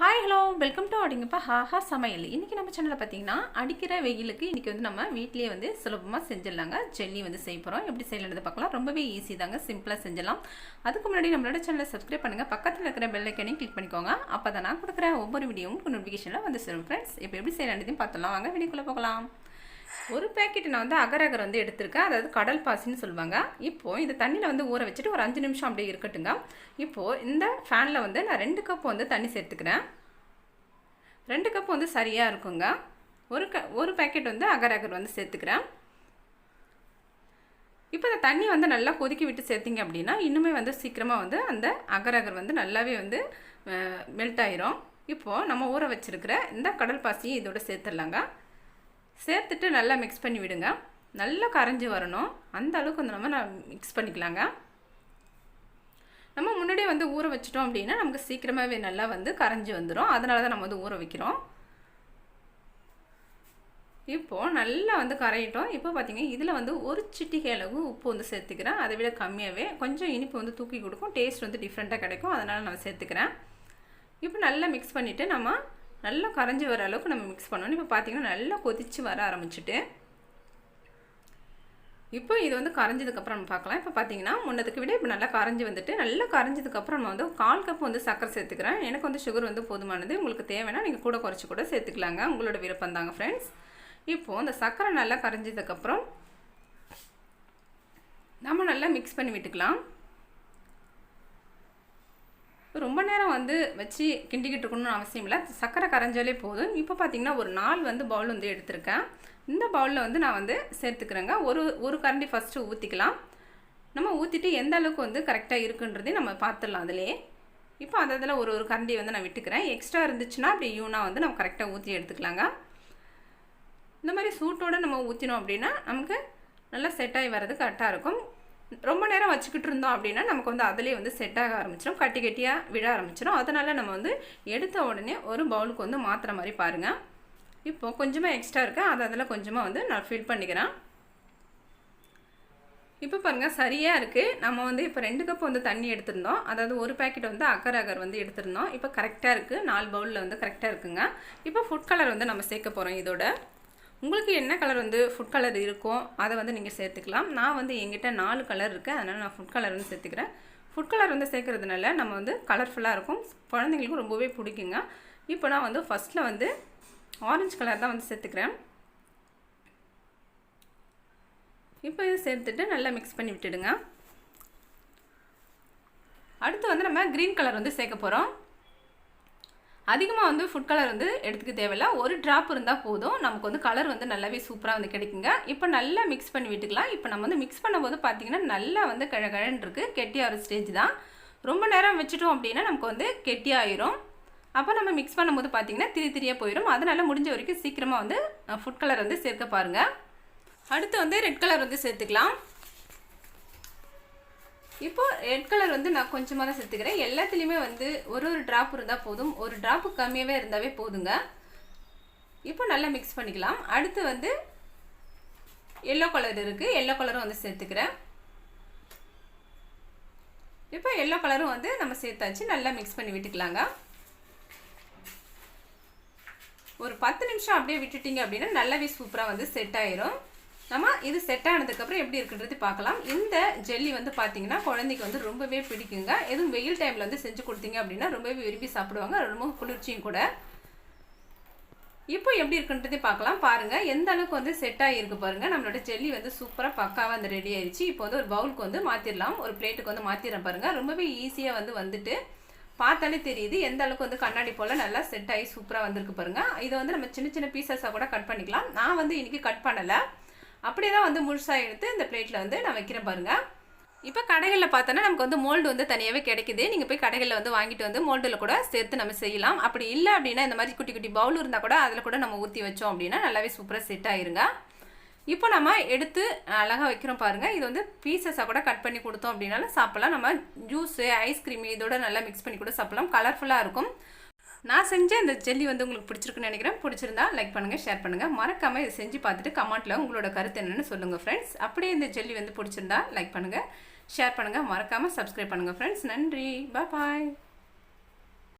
Hi hello welcome to அப்படிங்கப்பா ஹாஹா சமையல். இன்றைக்கி நம்ம சேனலில் பார்த்தீங்கன்னா அடிக்கிற வெயிலுக்கு இன்றைக்கி வந்து நம்ம வீட்லேயே வந்து சுலபமாக செஞ்சிடலாங்க. ஜெல்லி வந்து செய்ய போகிறோம் எப்படி செய்யலாம்னு பார்க்கலாம். ரொம்பவே ஈஸி தாங்க. சிம்பிளாக செஞ்சலாம் அதுக்கு முன்னாடி நம்மளோட சேனலை சப்ஸ்கிரைப் பண்ணுங்கள் பக்கத்தில் இருக்கிற பெல்லைக்கனையும் கிளிக் பண்ணிக்கோங்க. அப்போ தான் நான் கொடுக்குற ஒவ்வொரு வீடியோவும் நோட்டிஃபிகேஷனில் வந்து சேரும் ஃப்ரெண்ட்ஸ் இப்போ எப்படி செய்யலான்றதையும் பார்த்துலாம் வாங்க வீடியோக்குள்ளே போகலாம். ஒரு பேக்கெட் நான் வந்து அகரகர் வந்து எடுத்திருக்கேன். அதாவது கடல் பாசின்னு சொல்லுவாங்க. இப்போது இந்த தண்ணியில் வந்து ஊற வச்சுட்டு ஒரு அஞ்சு நிமிஷம் அப்படியே இருக்கட்டுங்க. இப்போது இந்த ஃபேனில் வந்து நான் ரெண்டு கப் வந்து தண்ணி சேர்த்துக்கிறேன். ரெண்டு கப் வந்து சரியாக இருக்குங்க. ஒரு க ஒரு பேக்கெட் வந்து அகரகர் வந்து சேர்த்துக்கிறேன். இப்போ இந்த தண்ணி வந்து நல்லா கொதிக்க விட்டு சேர்த்திங்க அப்படின்னா இன்னுமே வந்து சீக்கிரமாக வந்து அந்த அகரகர் அகர் வந்து நல்லாவே வந்து மெல்ட் ஆயிரும். இப்போது நம்ம ஊற வச்சுருக்கிற இந்த கடல் பாசியை இதோட சேர்த்துடலாங்க. சேர்த்துட்டு நல்லா மிக்ஸ் பண்ணி விடுங்க. நல்லா கரைஞ்சி வரணும். அந்த அளவுக்கு வந்து நம்ம மிக்ஸ் பண்ணிக்கலாங்க. நம்ம முன்னாடியே வந்து ஊற வச்சிட்டோம் அப்படின்னா நமக்கு சீக்கிரமாகவே நல்லா வந்து கரைஞ்சி வந்துடும் அதனால தான் நம்ம வந்து ஊற வைக்கிறோம். இப்போது நல்லா வந்து கரையிட்டோம். இப்போ பார்த்தீங்கன்னா இதில் வந்து ஒரு சிட்டிகை அளவு உப்பு வந்து சேர்த்துக்கிறேன். அதை விட கம்மியாகவே கொஞ்சம் இனிப்பு வந்து தூக்கி கொடுக்கும். டேஸ்ட் வந்து டிஃப்ரெண்ட்டாக கிடைக்கும். அதனால் நான் சேர்த்துக்கிறேன். இப்போ நல்லா மிக்ஸ் பண்ணிவிட்டு நம்ம நல்லா கரைஞ்சி வர அளவுக்கு நம்ம மிக்ஸ் பண்ணணும். இப்போ பார்த்தீங்கன்னா நல்லா கொதித்து வர ஆரம்பிச்சுட்டு இப்போ இது வந்து கரைஞ்சதுக்கப்புறம் நம்ம பார்க்கலாம். இப்போ பார்த்தீங்கன்னா முன்னதுக்கு விட இப்போ நல்லா கரைஞ்சி வந்துட்டு நல்லா கரைஞ்சதுக்கப்புறம் நம்ம வந்து கால் கப் வந்து சக்கரை சேர்த்துக்கிறேன். எனக்கு வந்து சுகர் வந்து போதுமானது. உங்களுக்கு தேவைன்னா நீங்கள் கூட குறைச்சி கூட சேர்த்துக்கலாங்க. உங்களோட விருப்பம் தாங்க ஃப்ரெண்ட்ஸ் இப்போது அந்த சக்கரை நல்லா கரைஞ்சதுக்கப்புறம் நம்ம நல்லா மிக்ஸ் பண்ணி விட்டுக்கலாம். ரொம்ப நேரம் வந்து வச்சு கிண்டிக்கிட்டு இருக்கணும்னு அவசியம் இல்லை. சக்கரை கரைஞ்சாலே போதும். இப்போ பார்த்தீங்கன்னா ஒரு நாள் வந்து பவுல் வந்து எடுத்திருக்கேன். இந்த பவுலில் வந்து நான் வந்து சேர்த்துக்கிறேங்க. ஒரு ஒரு கரண்டி ஃபஸ்ட்டு ஊற்றிக்கலாம் நம்ம ஊற்றிட்டு எந்த அளவுக்கு வந்து கரெக்டாக இருக்குன்றதையும் நம்ம பார்த்துடலாம் அதிலே இப்போ அந்த அதில் ஒரு ஒரு கரண்டி வந்து நான் விட்டுக்கிறேன். எக்ஸ்ட்ரா இருந்துச்சுன்னா அப்படி யூனாக வந்து நம்ம கரெக்டாக ஊற்றி எடுத்துக்கலாங்க. இந்த மாதிரி சூட்டோடு நம்ம ஊற்றினோம் அப்படின்னா நமக்கு நல்லா செட் ஆகி வர்றது கரெக்டாக இருக்கும். ரொம்ப நேரம் வச்சுக்கிட்டு இருந்தோம் அப்படின்னா நமக்கு வந்து அதிலே வந்து செட் ஆக ஆரம்பிச்சிடும் கட்டி கட்டியாக விழ ஆரம்பிச்சிடும் அதனால் நம்ம வந்து எடுத்த உடனே ஒரு பவுலுக்கு வந்து மாற்றுற மாதிரி பாருங்கள் இப்போது கொஞ்சமாக எக்ஸ்ட்ரா இருக்குது அதை அதில் கொஞ்சமாக வந்து நான் ஃபில் பண்ணிக்கிறேன். இப்போ பாருங்கள் சரியாக இருக்குது நம்ம வந்து இப்போ ரெண்டு கப் வந்து தண்ணி எடுத்திருந்தோம். அதாவது ஒரு பேக்கெட் வந்து அக்கர் அகர் வந்து எடுத்திருந்தோம். இப்போ கரெக்டாக இருக்குது நாலு பவுலில் வந்து கரெக்டாக இருக்குங்க. இப்போ ஃபுட் கலர் வந்து நம்ம சேர்க்க போகிறோம் இதோட. உங்களுக்கு என்ன கலர் வந்து ஃபுட் கலர் இருக்கோ அதை வந்து நீங்கள் சேர்த்துக்கலாம். நான் வந்து எங்கிட்ட நாலு கலர் இருக்குது அதனால் நான் ஃபுட் கலர் வந்து சேர்த்துக்கிறேன். ஃபுட் கலர் வந்து சேர்க்குறதுனால நம்ம வந்து கலர்ஃபுல்லாக இருக்கும். குழந்தைங்களுக்கும் ரொம்பவே பிடிக்குங்க. இப்போ நான் வந்து ஃபஸ்ட்டில் வந்து ஆரஞ்சு கலர் தான் வந்து சேர்த்துக்கிறேன். இப்போ இதை சேர்த்துட்டு நல்லா மிக்ஸ் பண்ணி விட்டுடுங்க. அடுத்து வந்து நம்ம க்ரீன் கலர் வந்து சேர்க்க போகிறோம் அதிகமாக வந்து ஃபுட் கலர் வந்து எடுத்துக்க தேவையில்ல. ஒரு ட்ராப் இருந்தால் போதும். நமக்கு வந்து கலர் வந்து நல்லாவே சூப்பராக வந்து கிடைக்குங்க. இப்போ நல்லா மிக்ஸ் பண்ணி விட்டுக்கலாம். இப்போ நம்ம வந்து மிக்ஸ் பண்ணும்போது பார்த்திங்கன்னா நல்லா வந்து கழகழன்னு இருக்குது கெட்டியாக ஒரு ஸ்டேஜ் தான். ரொம்ப நேரம் வச்சுட்டோம் அப்படின்னா நமக்கு வந்து கெட்டியாயிரும். அப்போ நம்ம மிக்ஸ் பண்ணும்போது பார்த்திங்கன்னா திரி திரியாக போயிடும் அதனால் முடிஞ்ச வரைக்கும் சீக்கிரமாக வந்து ஃபுட் கலர் வந்து சேர்க்க பாருங்கள் அடுத்து வந்து ரெட் கலர் வந்து சேர்த்துக்கலாம். இப்போ ரெட் கலர் வந்து நான் கொஞ்சமாக தான் சேர்த்துக்கிறேன். எல்லாத்துலேயுமே வந்து ஒரு ஒரு ட்ராப் இருந்தால் போதும். ஒரு ட்ராப்பு கம்மியாகவே இருந்தாவே போதுங்க. இப்போ நல்லா மிக்ஸ் பண்ணிக்கலாம். அடுத்து வந்து எல்லோ கலர் இருக்குது எல்லோ கலரும் வந்து சேர்த்துக்கிறேன். இப்போ எல்லோ கலரும் வந்து நம்ம சேர்த்தாச்சு. நல்லா மிக்ஸ் பண்ணி விட்டுக்கலாங்க. ஒரு பத்து நிமிஷம் அப்படியே விட்டுட்டிங்க அப்படின்னா நல்லாவே சூப்பராக வந்து செட் ஆயிரும். நம்ம இது செட் ஆனதுக்கப்புறம் எப்படி இருக்குன்றது பார்க்கலாம். இந்த ஜெல்லி வந்து பார்த்தீங்கன்னா குழந்தைக்கு வந்து ரொம்பவே பிடிக்குங்க. எதுவும் வெயில் டைமில் வந்து செஞ்சு கொடுத்தீங்க அப்படின்னா ரொம்பவே விரும்பி சாப்பிடுவாங்க. ரொம்ப குளிர்ச்சியும் கூட. இப்போ எப்படி இருக்குன்றதே பார்க்கலாம். பாருங்கள் எந்த அளவுக்கு வந்து செட் ஆகிருக்கு பாருங்கள் நம்மளோட ஜெல்லி வந்து சூப்பராக பக்காவாக வந்து ரெடி ஆயிடுச்சு இப்போ வந்து ஒரு பவுலுக்கு வந்து மாற்றிடலாம் ஒரு பிளேட்டுக்கு வந்து மாற்றிடுறேன் பாருங்கள் ரொம்பவே ஈஸியாக வந்து வந்துட்டு பார்த்தாலே தெரியுது எந்த அளவுக்கு வந்து கண்ணாடி போல் நல்லா செட் ஆகி சூப்பராக வந்திருக்கு பாருங்கள் இதை வந்து நம்ம சின்ன சின்ன பீசஸாக கூட கட் பண்ணிக்கலாம். நான் வந்து இன்றைக்கி கட் பண்ணலை. அப்படியே தான் வந்து முழுசாக எடுத்து இந்த பிளேட்டில் வந்து நான் வைக்கிறேன் பாருங்கள் இப்போ கடைகளில் பார்த்தோன்னா நமக்கு வந்து மோல்டு வந்து தனியாகவே கிடைக்குது. நீங்கள் போய் கடைகளில் வந்து வாங்கிட்டு வந்து மோல்டில் கூட சேர்த்து நம்ம செய்யலாம். அப்படி இல்லை அப்படின்னா இந்த மாதிரி குட்டி குட்டி பவுல் இருந்தால் கூட அதில் கூட நம்ம ஊற்றி வச்சோம் அப்படின்னா நல்லாவே சூப்பராக செட் ஆயிருங்க. இப்போ நம்ம எடுத்து அழகாக வைக்கிறோம் பாருங்கள் இது வந்து பீசஸாக கூட கட் பண்ணி கொடுத்தோம் அப்படின்னாலும் சாப்பிட்லாம். நம்ம ஜூஸு ஐஸ்கிரீம் இதோட நல்லா மிக்ஸ் பண்ணி கூட சாப்பிட்லாம். கலர்ஃபுல்லாக இருக்கும். நான் செஞ்ச இந்த ஜெல்லி வந்து உங்களுக்கு பிடிச்சிருக்குன்னு நினைக்கிறேன். பிடிச்சிருந்தா லைக் பண்ணுங்கள் ஷேர் பண்ணுங்கள் மறக்காமல் இதை செஞ்சு பார்த்துட்டு கமெண்ட்டில் உங்களோட கருத்து என்னென்னு சொல்லுங்கள் ஃப்ரெண்ட்ஸ் அப்படியே இந்த ஜெல்லி வந்து பிடிச்சிருந்தா லைக் பண்ணுங்கள் ஷேர் பண்ணுங்கள் மறக்காமல் சப்ஸ்கிரைப் பண்ணுங்கள் ஃப்ரெண்ட்ஸ் நன்றி. பாய்